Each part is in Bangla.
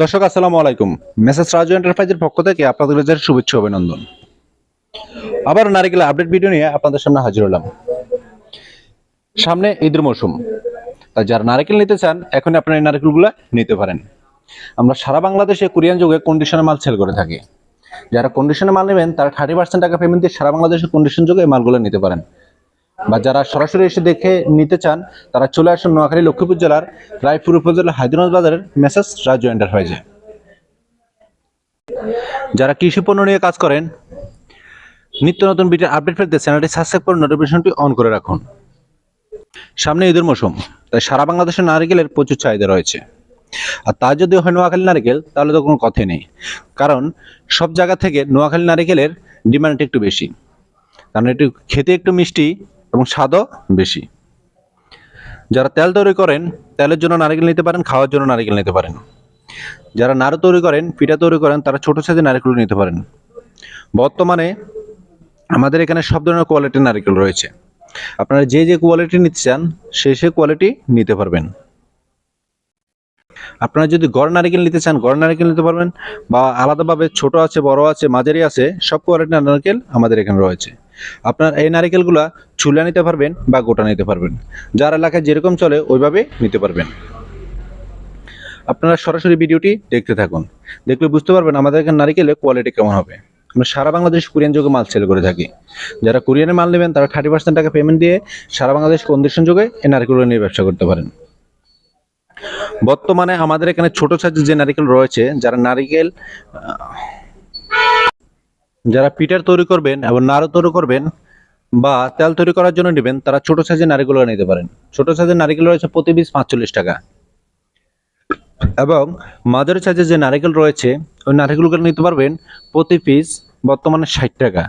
দর্শক, আসসালামু আলাইকুম। মেসেজ রাজু এন্টারপ্রাইজের পক্ষ থেকে আপনাদের শুভেচ্ছা অভিনন্দন। আবার নারিকেল আপডেট ভিডিও নিয়ে আপনাদের সামনে হাজির হলাম। সামনে ঈদের মৌসুম। তাই যারা নারকেল নিতে চান এখন আপনারা এই নারকেলগুলো নিতে পারেন। আমরা সারা বাংলাদেশে কোরিয়ান যুগে কন্ডিশনের মাল সেল করে থাকি। যারা কন্ডিশনে মাল নেবেন, তারা থার্টি পার্সেন্ট টাকা পেমেন্ট দিয়ে সারা বাংলাদেশে কন্ডিশন যুগে মালগুলো নিতে পারেন। বা যারা সরাসরি এসে দেখে নিতে চান, তারা চলে আসুন নোয়াখালী লক্ষ্মীপুর জেলার রায়পুর উপজেলার হায়দ্রাবাদ বাজারের মেসেজ রাজু এন্টারপ্রাইজে যারা কৃষি পণ্য নিয়ে কাজ করেন, নিত্য নতুন ভিডিও আপডেট পেতে চ্যানেলটি সাবস্ক্রাইব করে নোটিফিকেশনটি অন করে রাখুন। সামনে ঈদের মৌসুম, তাই সারা বাংলাদেশের নারিকেলের প্রচুর চাহিদা রয়েছে। আর তা যদি হয় নোয়াখালী নারিকেল, তাহলে তো কোনো কথাই নেই। কারণ, সব জায়গা থেকে নোয়াখালী নারিকেলের ডিমান্ড একটু বেশি। কারণ একটু খেতে একটু মিষ্টি এবং স্বাদও বেশি। যারা তেল তৈরি করেন, তেলের জন্য নারকেল নিতে পারেন, খাওয়ার জন্য নারকেল নিতে পারেন। যারা নাড়ু তৈরি করেন, পিঠা তৈরি করেন, তারা ছোটো সাইজের নারকেল নিতে পারেন। বর্তমানে আমাদের এখানে সব ধরনের কোয়ালিটির নারকেল রয়েছে। আপনারা যে যে কোয়ালিটি নিতে চান, সে সে কোয়ালিটি নিতে পারবেন। আপনারা যদি গড় নারকেল নিতে চান, গড় নারকেল নিতে পারবেন বা আলাদাভাবে ছোট আছে, বড় আছে, মাঝারি আছে, সব কোয়ালিটির নারকেল আমাদের এখানে রয়েছে। আপনার এই নারকেলগুলা চুলা নিতে পারবেন বা গোটা নিতে পারবেন। যার এলাকায় যেরকম চলে, ওইভাবে নিতে পারবেন। আপনারা সরাসরি ভিডিওটি দেখতে থাকুন। দেখলে বুঝতে পারবেন আমাদের এখানে নারিকেলের কোয়ালিটি কেমন হবে। আমরা সারা বাংলাদেশ কোরিয়ান যোগে মাল সেল করে থাকি। যারা কোরিয়ানে মাল নেবেন, তারা থার্টি পার্সেন্ট টাকা পেমেন্ট দিয়ে সারা বাংলাদেশ কন্ডিশন যোগে এই নারিকেলগুলো নিয়ে ব্যবসা করতে পারেন। বর্তমানে আমাদের এখানে ছোট সাইজের যে নারিকেল রয়েছে, যারা নারিকেল যারা পিঠার তৈরি করবেন এবং নাড়ু তৈরি করবেন বা তেল তৈরি করার জন্য নেবেন, তারা ছোট সাইজের নারিকেলও নিতে পারেন। ছোট সাইজের নারিকেল রয়েছে প্রতি পিস পাঁচচল্লিশ টাকা। এবং মাঝারি সাইজের যে নারিকেল রয়েছে, ওই নারিকেলগুলো নিতে পারবেন প্রতি পিস বর্তমানে ষাট টাকা।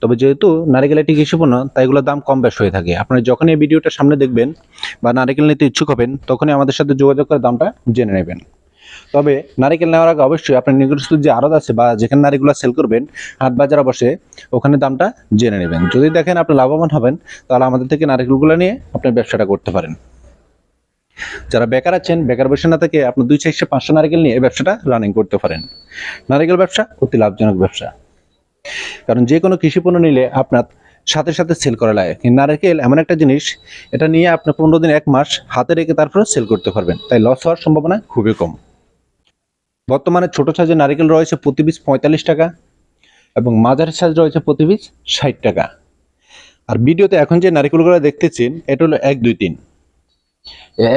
তবে যেহেতু নারিকেল একটি কৃষিপণ্য, তাই এগুলোর দাম কম বেশ হয়ে থাকে। আপনারা যখনই এই ভিডিওটা সামনে দেখবেন বা নারিকেল নিতে ইচ্ছুক হবেন, তখনই আমাদের সাথে যোগাযোগ করে দামটা জেনে নেবেন। তবে নারিকেল নেওয়ার আগে অবশ্যই আপনার নিকটস্থ যে আড়ত আছে বা যেখানে নারীগুলো সেল করবেন, হাট বাজারে বসে ওখানে দামটা জেনে নেবেন। যদি দেখেন আপনি লাভবান হবেন, তাহলে আমাদের থেকে নারিকেলগুলো নিয়ে আপনি ব্যবসাটা করতে পারেন। যারা বেকার আছেন, বেকার বসে না থেকে আপনি দুই চারশো, পাঁচশো নারিকেল নিয়ে ব্যবসাটা রানিং করতে পারেন। নারিকেল ব্যবসা অতি লাভজনক ব্যবসা। কারণ যে কোনো কৃষি পণ্য নিলে আপনার সাথে সাথে সেল করা লাগে। কিন্তু নারকেল এমন একটা জিনিস, এটা নিয়ে আপনি পনেরো দিন, এক মাস হাতে রেখে তারপরে সেল করতে পারবেন। তাই লস হওয়ার সম্ভাবনা খুবই কম। বর্তমানে ছোট সাইজের নারিকেল রয়েছে প্রতি পিস পঁয়তাল্লিশ টাকা এবং মাঝারি সাইজ রয়েছে প্রতি পিস ষাট টাকা। আর ভিডিওতে এখন যে নারিকেলগুলো দেখতেছেন, এটা হলো এক দুই তিন।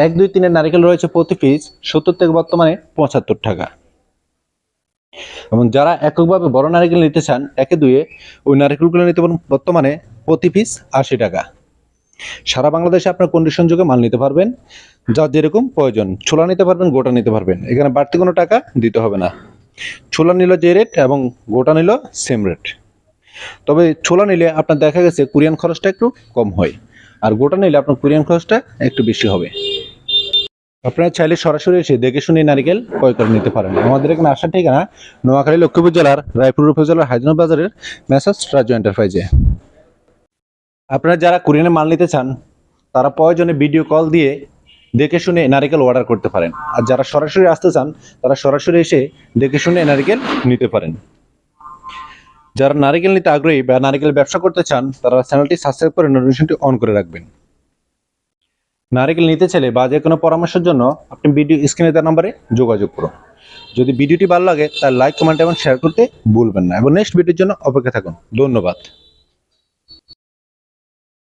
এক দুই তিনের নারকেল রয়েছে প্রতি পিস সত্তর থেকে বর্তমানে পঁচাত্তর টাকা। এবং যারা এককভাবে বড় নারকেল নিতে চান, একে দুয়ে ওই নারকেলগুলো নিতে পারেন বর্তমানে প্রতি পিস আশি টাকা। সারা বাংলাদেশে আপনার কন্ডিশন যুগে মাল নিতে পারবেন। যা যেরকম প্রয়োজন। ছোলা নিতে পারবেন, গোটা নিতে পারবেন। এখানে বাড়তি কোনো টাকা দিতে হবে না। ছোলা নিল যে রেট এবং গোটা নিল সেম রেট তবে ছোলা নিলে আপনার দেখা গেছে কোরিয়ান খরচটা একটু কম হয়। আর গোটা নিলে আপনার কোরিয়ান খরচটা একটু বেশি হবে। আপনারা চাইলে সরাসরি এসে দেখে শুনে নারিকেল ক্রয় করে নিতে পারেন। আমাদের এখানে আসার ঠিকানা নোয়াখালী লক্ষ্মীপুর জেলার রায়পুর উপজেলার হায়দ্রাবাদ বাজারের মেসাজ রাজু এন্টারপ্রাইজে আপনারা যারা কোরিয়ানে মাল নিতে চান, তারা প্রয়োজনে ভিডিও কল দিয়ে দেখে শুনে নারিকেল অর্ডার করতে পারেন। আর যারা সরাসরি আসতে চান, তারা সরাসরি এসে দেখে শুনে নারিকেল নিতে পারেন। যারা নারিকেল নিতে আগ্রহী বা নারিকেল ব্যবসা করতে চান, তারা চ্যানেলটি সাবস্ক্রাইব করে নোটিফিকেশনটি অন করে রাখবেন। নারিকেল নিতে চাইলে বা যে কোনো পরামর্শের জন্য আপনি ভিডিও স্ক্রিনে দেওয়া নম্বরে যোগাযোগ করুন। যদি ভিডিওটি ভালো লাগে, তাহলে লাইক কমেন্ট এবং শেয়ার করতে ভুলবেন না। এবং নেক্সট ভিডিওর জন্য অপেক্ষা থাকুন। ধন্যবাদ।